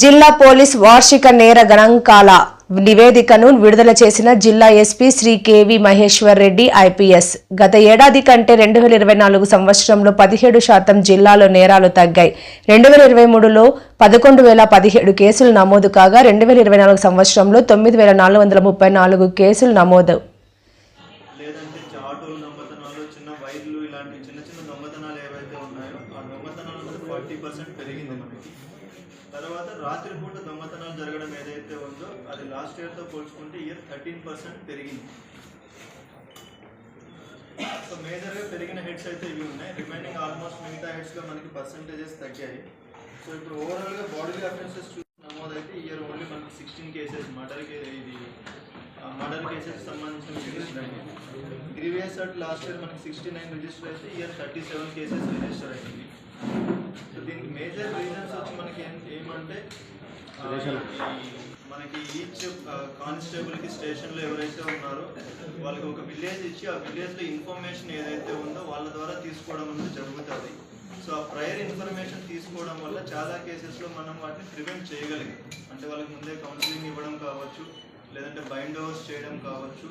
జిల్లా పోలీస్ వార్షిక నేర గణాంకాల నివేదికను విడుదల చేసిన జిల్లా SP Shri K V Maheshwar Reddy IPS. గత ఏడాది కంటే రెండు వేల ఇరవై నాలుగు సంవత్సరంలో పదిహేడు శాతం జిల్లాలో నేరాలు తగ్గాయి. రెండు వేల ఇరవై మూడులో పదకొండు వేల పదిహేడు కేసులు నమోదు కాగా రెండు వేల ఇరవై నాలుగు సంవత్సరంలో తొమ్మిది వేల నాలుగు వందల ముప్పై నాలుగు కేసులు నమోదు. చిన్న చిన్న దొంగతనాలు ఏవైతే ఉన్నాయో ఆ దొంగతనాలు ఫార్టీ పర్సెంట్ పెరిగింది మనకి. తర్వాత రాత్రిపూట దొంగతనాలు జరగడం ఏదైతే ఉందో అది లాస్ట్ ఇయర్తో పోల్చుకుంటే ఇయర్ థర్టీన్ పర్సెంట్ పెరిగింది. సో మేజర్గా పెరిగిన హెడ్స్ అయితే ఇవి ఉన్నాయి. రిమైనింగ్ ఆల్మోస్ట్ మిగతా హెడ్స్గా మనకి పర్సంటేజెస్ తగ్గాయి. సో ఇప్పుడు ఓవరాల్గా బాడీ అఫెన్సెస్ చూసి నమోదైతే ఇయర్ ఓన్లీ మనకి సిక్స్టీన్ కేసెస్ మర్డర్ ఇది మర్డర్ కేసెస్ సంబంధించిన రిజిస్టర్ అయింది అట్ లాస్ట్ ఇయర్ మనకి సిక్స్టీ నైన్ రిజిస్టర్ అయితే year thirty seven cases register అయింది దీనికి మేజర్ రీజన్స్ వచ్చి మనకి ఏమంటే మనకి ఈచ్ కానిస్టేబుల్కి స్టేషన్లో ఎవరైతే ఉన్నారో వాళ్ళకి ఒక విలేజ్ ఇచ్చి ఆ విలేజ్లో ఇన్ఫర్మేషన్ ఏదైతే ఉందో వాళ్ళ ద్వారా తీసుకోవడం అనేది జరుగుతుంది. సో ఆ ప్రయర్ ఇన్ఫర్మేషన్ తీసుకోవడం వల్ల చాలా కేసెస్లో మనం వాటిని ప్రివెంట్ చేయగలిగాం. అంటే వాళ్ళకి ముందే కౌన్సిలింగ్ ఇవ్వడం కావచ్చు లేదంటే బైండ్ ఓవర్స్ చేయడం కావచ్చు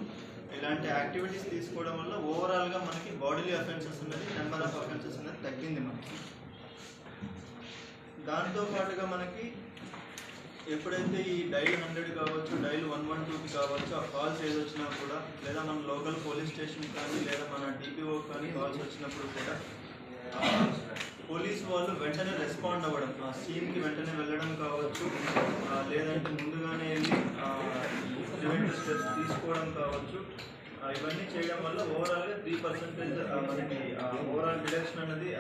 ఇలాంటి యాక్టివిటీస్ తీసుకోవడం వల్ల ఓవరాల్గా మనకి బాడీలీ అఫెన్సెస్ అనేది నెంబర్ ఆఫ్ అఫెన్సెస్ అనేది తగ్గింది మనకి. దాంతో పాటుగా మనకి ఎప్పుడైతే ఈ డైల్ హండ్రెడ్ కావచ్చు డైల్ వన్ వన్ టూకి కావచ్చు ఆ కాల్స్ ఏది వచ్చినా కూడా లేదా మన లోకల్ పోలీస్ స్టేషన్ కానీ లేదా మన డిపిఓ కానీ కాల్స్ వచ్చినప్పుడు కూడా పోలీస్ వాళ్ళు వెంటనే రెస్పాండ్ అవ్వడం ఆ సీన్కి వెంటనే వెళ్ళడం కావచ్చు లేదంటే ముందుగానే వెళ్ళి ప్రివెంటివ్ స్టెప్స్ తీసుకోవడం కావచ్చు ఇవన్నీ చేయడం వల్ల ఓవరాల్గా త్రీ పర్సెంటేజ్ మనకి ఓవరాల్ డిడక్షన్ అనేది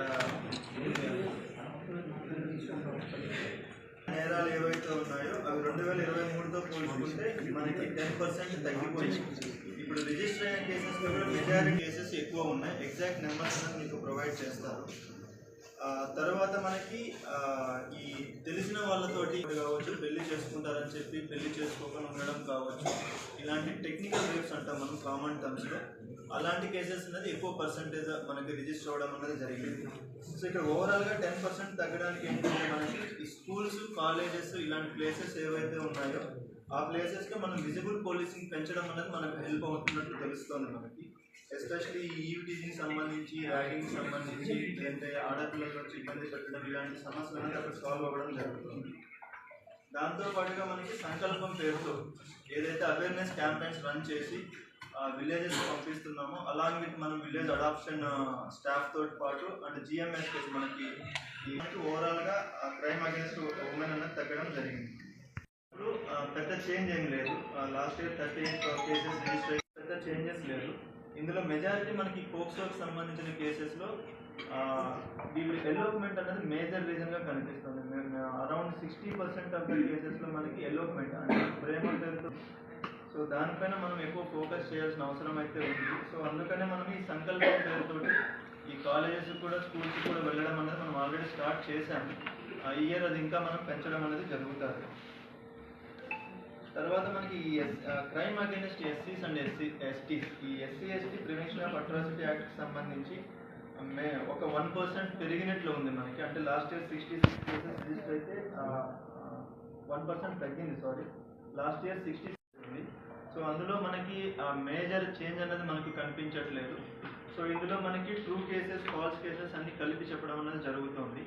నేరాలు ఏవైతే ఉన్నాయో అవి రెండు వేల ఇరవై మూడుతో పోల్చుకుంటే మనకి టెన్ పర్సెంట్ తగ్గిపోయింది. ఇప్పుడు రిజిస్టర్ అయిన కేసెస్ కూడా మెజారిటీ కేసెస్ ఎక్కువ ఉన్నాయి. ఎగ్జాక్ట్ నెంబర్స్ మీకు ప్రొవైడ్ చేస్తారు. తర్వాత మనకి ఈ తెలిసిన వాళ్ళతోటి కావచ్చు పెళ్ళి చేసుకుంటారని చెప్పి పెళ్ళి చేసుకోకుండా ఉండడం కావచ్చు ఇలాంటి టెక్నికల్ రేప్స్ అంటాం మనం కామన్ టర్మ్స్లో అలాంటి కేసెస్ అనేది ఎక్కువ పర్సంటేజ్ మనకి రిజిస్టర్ అవ్వడం అనేది జరిగింది. సో ఇక్కడ ఓవరాల్గా టెన్ పర్సెంట్ తగ్గడానికి ఏంటంటే మనకి ఈ స్కూల్స్ కాలేజెస్ ఇలాంటి ప్లేసెస్ ఏవైతే ఉన్నాయో ఆ ప్లేసెస్లో మనం విజిబుల్ పోలీసింగ్ పెంచడం అనేది మనకు హెల్ప్ అవుతున్నట్టు తెలుస్తుంది మనకి. ఎస్పెషల్లీ ఈవిటీకి సంబంధించి ర్యాగింగ్ సంబంధించి లేదంటే ఆడపిల్లల నుంచి ఇబ్బంది పెట్టడం ఇలాంటి సమస్యలు అనేది అక్కడ సాల్వ్ అవ్వడం జరుగుతుంది. దాంతో పాటుగా మనకి సంకల్పం పేరుతో ఏదైతే అవేర్నెస్ క్యాంపెయిన్స్ రన్ చేసి విలేజెస్ పంపిస్తున్నామో అలాంగ్ విత్ మనం విలేజ్ అడాప్షన్ స్టాఫ్ తోటి పాటు అండ్ జిఎంఎస్ కేసు మనకి ఓవరాల్గా క్రైమ్ అగేన్స్ట్ ఉమెన్ అనేది తగ్గడం జరిగింది. ఇప్పుడు పెద్ద చేంజ్ ఏం లేదు. Last year thirty eight cases register పెద్ద చేంజెస్ లేదు. ఇందులో మెజారిటీ మనకి పోక్సోకి సంబంధించిన కేసెస్లో వీళ్ళు ఎలోప్మెంట్ అనేది మేజర్ రీజన్గా కనిపిస్తుంది. Around sixty percent of the కేసెస్లో మనకి ఎలోప్మెంట్ అంటే ప్రేమ పేరుతో. సో దానిపైన మనం ఎక్కువ ఫోకస్ చేయాల్సిన అవసరం అయితే ఉంది. సో అందుకనే మనం ఈ సంకల్పం పేరుతో ఈ కాలేజెస్ కూడా స్కూల్స్ కూడా వెళ్ళడం అనేది మనం ఆల్రెడీ స్టార్ట్ చేశాము. ఈ ఇయర్ అది ఇంకా మనం పెంచడం అనేది జరుగుతుంది. తర్వాత మనకి ఈ క్రైమ్ అగేనెస్ట్ ఎస్సీస్ అండ్ ఎస్సీ ఎస్టీస్ ఈ SC ST prevention of atrocity యాక్ట్కి సంబంధించి మే ఒక వన్ పర్సెంట్ పెరిగినట్లు ఉంది మనకి. అంటే last year sixty six cases register అయితే వన్ పర్సెంట్ తగ్గింది సారీ లాస్ట్ ఇయర్ సిక్స్టీ ఉంది. సో అందులో మనకి మేజర్ చేంజ్ అనేది మనకు కనిపించట్లేదు. సో ఇందులో మనకి ట్రూ కేసెస్ ఫాల్స్ కేసెస్ అన్ని కలిపి చెప్పడం అనేది జరుగుతుంది.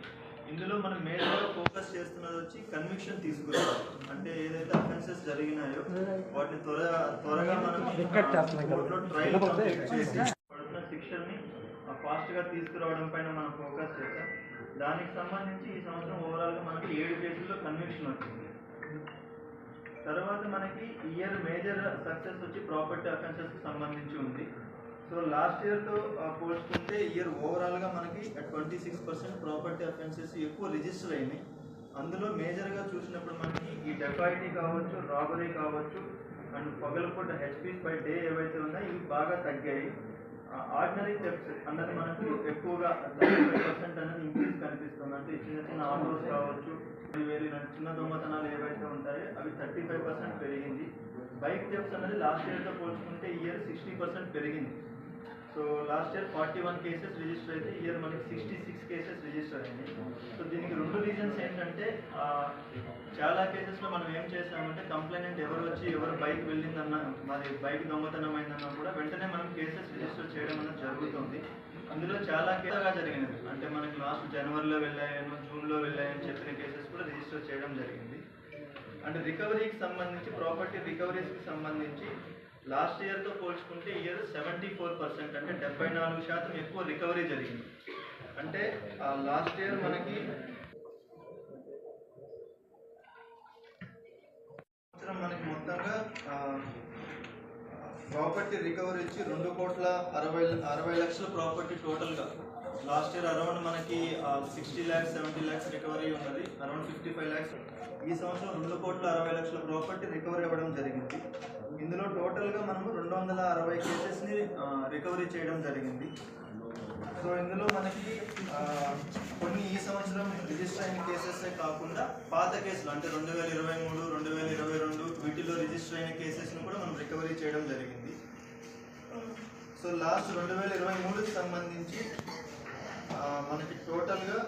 ఇందులో మనం మేజర్గా ఫోకస్ చేస్తున్నది వచ్చి కన్విక్షన్ తీసుకురావాలి అంటే ఏదైతే అఫెన్సెస్ జరిగినాయో వాటిని త్వర త్వరగా మనం కోర్టులో ట్రయల్ కంప్లీట్ చేసి పడుతున్న శిక్షల్ని ఫాస్ట్గా తీసుకురావడం పైన మనం ఫోకస్ చేస్తాం. దానికి సంబంధించి ఈ సంవత్సరం ఓవరాల్గా మనకి ఏడు కేసుల్లో కన్విక్షన్ వచ్చింది. తర్వాత మనకి ఇయర్ మేజర్ సక్సెస్ వచ్చి ప్రాపర్టీ అఫెన్సెస్కి సంబంధించి ఉంది. సో లాస్ట్ ఇయర్తో పోల్చుకుంటే ఇయర్ ఓవరాల్గా మనకి twenty six percent property offences ఎక్కువ రిజిస్టర్ అయినాయి. అందులో మేజర్గా చూసినప్పుడు మనకి ఈ డెకాయిటీ కావచ్చు రాబరీ కావచ్చు అండ్ పగలపూట హెచ్పీస్ బై డే ఏవైతే ఉన్నాయో ఇవి బాగా తగ్గాయి. ఆర్డినరీ థెఫ్ట్స్ అన్నది మనకు ఎక్కువగా థర్టీ పర్సెంట్ అనేది ఇంక్రీజ్ కనిపిస్తుంది. అంటే చిన్న చిన్న ఆటోస్ కావచ్చు వేరే చిన్న దొంగతనాలు ఏవైతే ఉంటాయో అవి థర్టీ ఫైవ్ పర్సెంట్ పెరిగింది బైక్ థెఫ్ట్స్ అనేది లాస్ట్ ఇయర్తో పోల్చుకుంటే ఇయర్ సిక్స్టీ పర్సెంట్ పెరిగింది. So last year forty one cases register అయితే ఇయర్ మనకి సిక్స్టీ సిక్స్ కేసెస్ రిజిస్టర్ అయింది సో దీనికి రెండు రీజన్స్ ఏంటంటే చాలా కేసెస్లో మనం ఏం చేసామంటే కంప్లైంట్ ఎవరు వచ్చి ఎవరు బైక్ వెళ్ళిందన్న మరి బైక్ దొంగతనం అయిందన్నా కూడా వెంటనే మనం కేసెస్ రిజిస్టర్ చేయడం అనేది జరుగుతుంది. అందులో చాలా కేసుగా జరిగినది. అంటే మనకి లాస్ట్ జనవరిలో వెళ్ళాయను జూన్లో వెళ్ళాయని చెప్పిన కేసెస్ కూడా రిజిస్టర్ చేయడం జరిగింది. అంటే రికవరీకి సంబంధించి ప్రాపర్టీ రికవరీస్కి సంబంధించి లాస్ట్ ఇయర్తో పోల్చుకుంటే ఇయర్ సెవెంటీ ఫోర్ పర్సెంట్ అంటే డెబ్బై నాలుగు శాతం ఎక్కువ రికవరీ జరిగింది. అంటే లాస్ట్ ఇయర్ మనకి సంవత్సరం మనకి మొత్తంగా ప్రాపర్టీ రికవరీ ఇచ్చి రెండు కోట్ల అరవై అరవై లక్షల ప్రాపర్టీ టోటల్గా. లాస్ట్ ఇయర్ అరౌండ్ మనకి sixty lakhs seventy lakhs recovery ఉన్నది. Around fifty five lakhs. ఈ సంవత్సరం రెండు కోట్ల అరవై లక్షల ప్రాపర్టీ రికవరీ అవ్వడం జరిగింది. వందల అరవై కేసెస్ని రికవరీ చేయడం జరిగింది. సో ఇందులో మనకి కొన్ని ఈ సంవత్సరం రిజిస్టర్ అయిన కేసెస్ కాకుండా పాత కేసులు అంటే రెండు వేల ఇరవై మూడు రెండు వేల ఇరవై రెండు వీటిలో రిజిస్టర్ అయిన కేసెస్ను కూడా మనం రికవరీ చేయడం జరిగింది. సో లాస్ట్ రెండు వేల ఇరవై మూడుకి సంబంధించి మనకి టోటల్గా